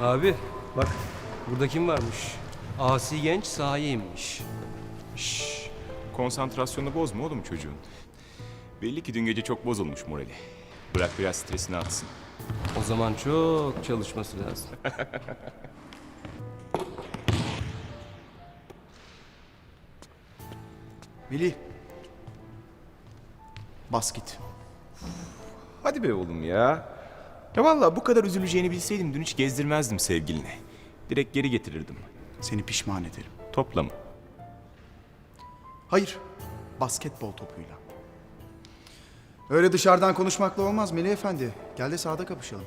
Abi bak burada kim varmış? Asi genç sahaya inmiş. Şşş. Konsantrasyonu bozma oğlum çocuğun. Belli ki dün gece çok bozulmuş morali. Bırak biraz stresini atsın. O zaman çok çalışması lazım. Melih. Bas git. Hadi be oğlum ya. Ya vallahi bu kadar üzüleceğini bilseydim dün hiç gezdirmezdim sevgiline. Direkt geri getirirdim. Seni pişman ederim. Topla mı? Hayır. Basketbol topuyla. Öyle dışarıdan konuşmakla olmaz Melih Efendi. Gel de sahada kapışalım.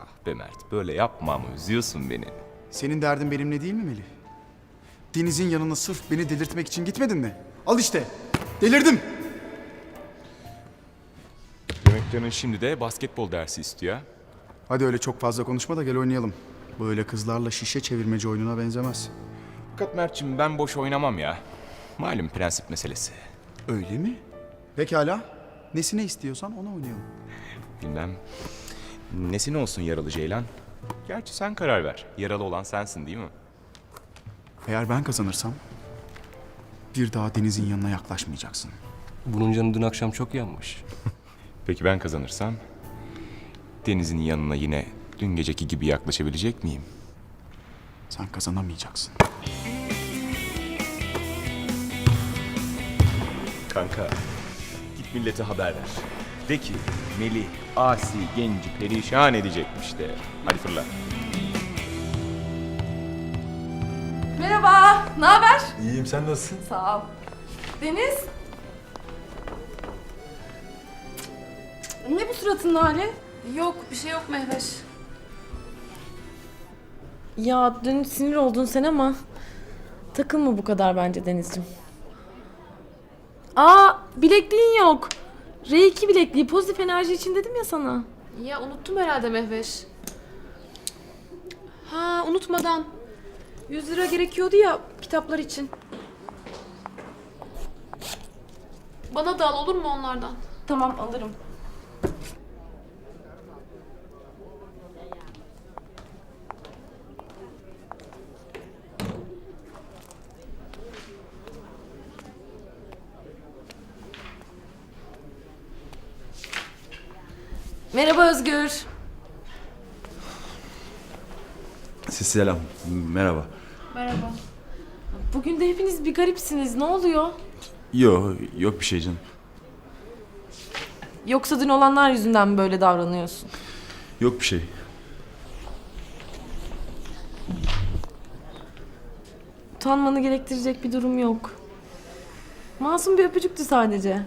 Ah be Mert böyle yapma ama üzüyorsun beni. Senin derdin benimle değil mi Melih? Deniz'in yanına sırf beni delirtmek için gitmedin mi? Al işte. Delirdim. Canın şimdi de basketbol dersi istiyor. ha? Hadi öyle çok fazla konuşma da gel oynayalım. Böyle kızlarla şişe çevirmece oyununa benzemez. Fakat Mert'cim ben boş oynamam ya. Malum prensip meselesi. Öyle mi? Pekala. Nesine istiyorsan ona oynayalım. Bilmem. Nesine olsun yaralı Ceylan? Gerçi sen karar ver. Yaralı olan sensin değil mi? Eğer ben kazanırsam bir daha Deniz'in yanına yaklaşmayacaksın. Bunun canı dün akşam çok yanmış. Peki ben kazanırsam? Deniz'in yanına yine dün geceki gibi yaklaşabilecek miyim? Sen kazanamayacaksın. Kanka, git millete haber ver. De ki Melih, Asi, genci perişan edecekmiş de. Hadi fırla. Merhaba, ne haber? İyiyim sen nasılsın? Sağ ol. Deniz? Ne bu suratın hali? Yok bir şey yok Mehveş. Ya dün sinir oldun sen ama takılma bu kadar bence Deniz'cim. Aa bilekliğin yok. R2 bilekliği pozitif enerji için dedim ya sana. Ya unuttum herhalde Mehveş. Ha unutmadan. 100 lira gerekiyordu ya kitaplar için. Bana da al olur mu onlardan? Tamam alırım. Merhaba Özgür. Selam. Merhaba. Bugün de hepiniz bir garipsiniz. Ne oluyor? Yok, yok bir şey canım. Yoksa dün olanlar yüzünden mi böyle davranıyorsun? Yok bir şey. Utanmanı gerektirecek bir durum yok. Masum bir öpücüktü sadece.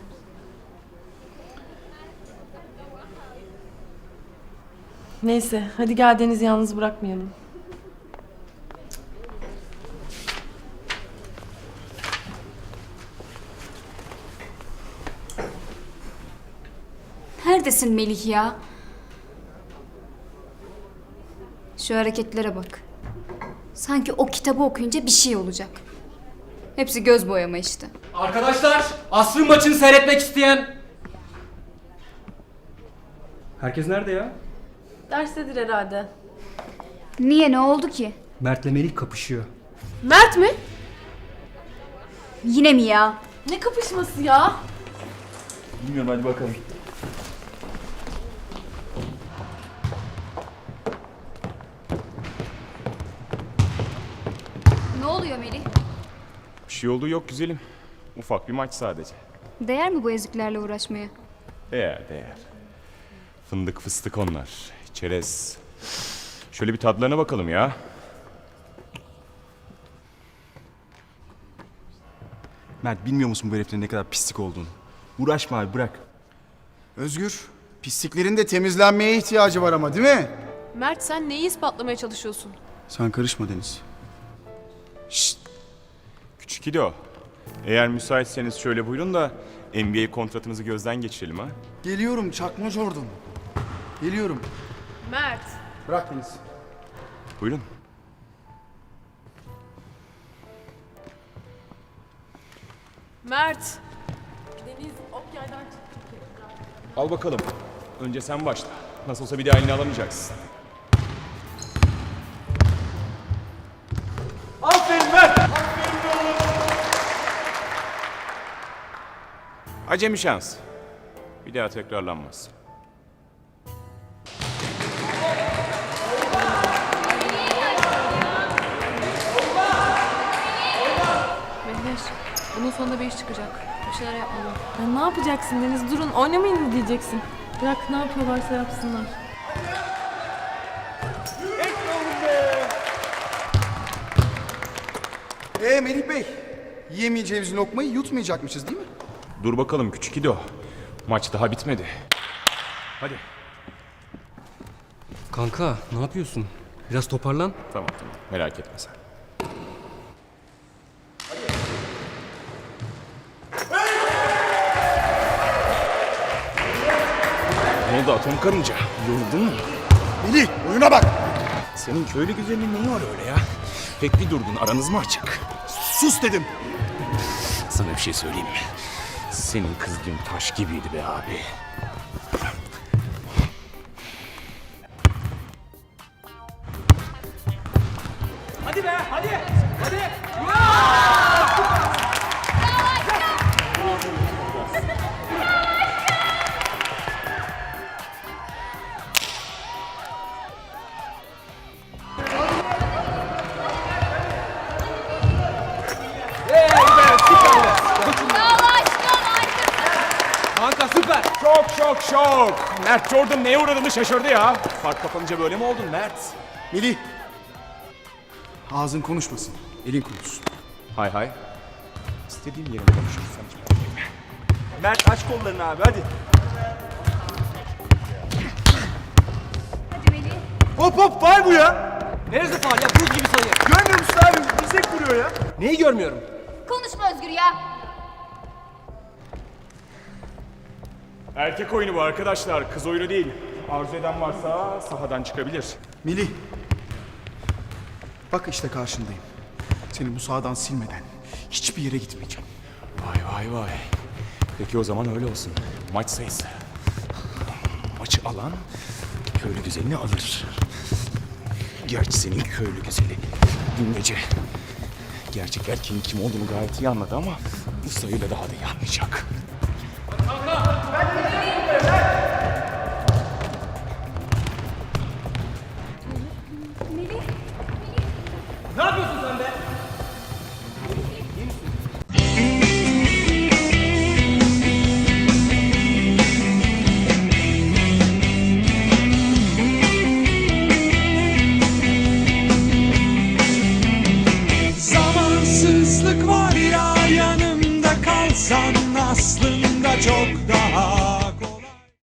Neyse, hadi gel Deniz'i yalnız bırakmayalım. Neredesin Melih ya? Şu hareketlere bak. Sanki o kitabı okuyunca bir şey olacak. Hepsi göz boyama işte. Arkadaşlar asrın maçını seyretmek isteyen... Herkes nerede ya? Derstedir herhalde. Niye ne oldu ki? Mert'le Melih kapışıyor. Mert mi? Yine mi ya? Ne kapışması ya? Bilmiyorum hadi bakalım. Ne oluyor Melih? Bir şey olduğu yok güzelim. Ufak bir maç sadece. Değer mi bu eziklerle uğraşmaya? Değer değer. Fındık fıstık onlar. Çerez. Şöyle bir tadlarına bakalım ya. Mert bilmiyor musun bu heriflerin ne kadar pislik olduğunu? Uğraşma abi bırak. Özgür, pisliklerin de temizlenmeye ihtiyacı var ama değil mi? Mert sen neyi ispatlamaya çalışıyorsun? Sen karışma Deniz. Küçük İdo. Eğer müsaitseniz şöyle buyurun da NBA kontratınızı gözden geçirelim ha. Geliyorum Çakma Jordan. Geliyorum. Mert. Bırak Deniz. Buyurun. Mert. Deniz Okyay'dan çıktı. Al bakalım. Önce sen başla. Nasıl olsa bir daha elini alamayacaksın. Aferin Mert! Aferin oğlum! Acemi şans. Bir daha tekrarlanmaz. Sonunda bir iş çıkacak. Bir şeyler yapmalı. Ya ne yapacaksın Deniz? Durun oynamayın mı diyeceksin. Bırak ne yapıyorlarsa yapsınlar. Ee Melih Bey, yiyemeyeceğimiz lokmayı yutmayacakmışız değil mi? Dur bakalım küçük İdo. Maç daha bitmedi. Hadi. Kanka ne yapıyorsun? Biraz toparlan. Tamam tamam merak etme sen. Oldu atom karınca? Yoruldun mu? Melih, oyuna bak! Senin köylü güzelliğin neyi var öyle ya? Pek bir durdun aranız mı açık? Sus dedim! Sana bir şey söyleyeyim mi? Senin kız dün taş gibiydi be abi. Şok. Mert Jordan neye uğradığını şaşırdı ya. Fark kapanınca böyle mi oldun Mert? Melih! Ağzın konuşmasın, elin konuşsun. Hay hay. İstediğim merak etme. Mert aç kollarını abi hadi. Hop hop, var bu ya! Neresi faal ya? Buz gibi sayı. Görmüyor musun abi? Dirsek vuruyor ya. Neyi görmüyorum? Konuşma Özgür ya. Erkek oyunu bu arkadaşlar. Kız oyunu değil. Arzu eden varsa sahadan çıkabilir. Melih, bak işte karşındayım. Seni bu sahadan silmeden hiçbir yere gitmeyeceğim. Vay vay vay. Peki o zaman öyle olsun. Maç sayısı. Maçı alan köylü güzelini alır. Gerçi senin köylü güzeli dün gece gerçek erkeğin kim olduğunu gayet iyi anladı ama bu sayıyla daha da iyi anlayacak.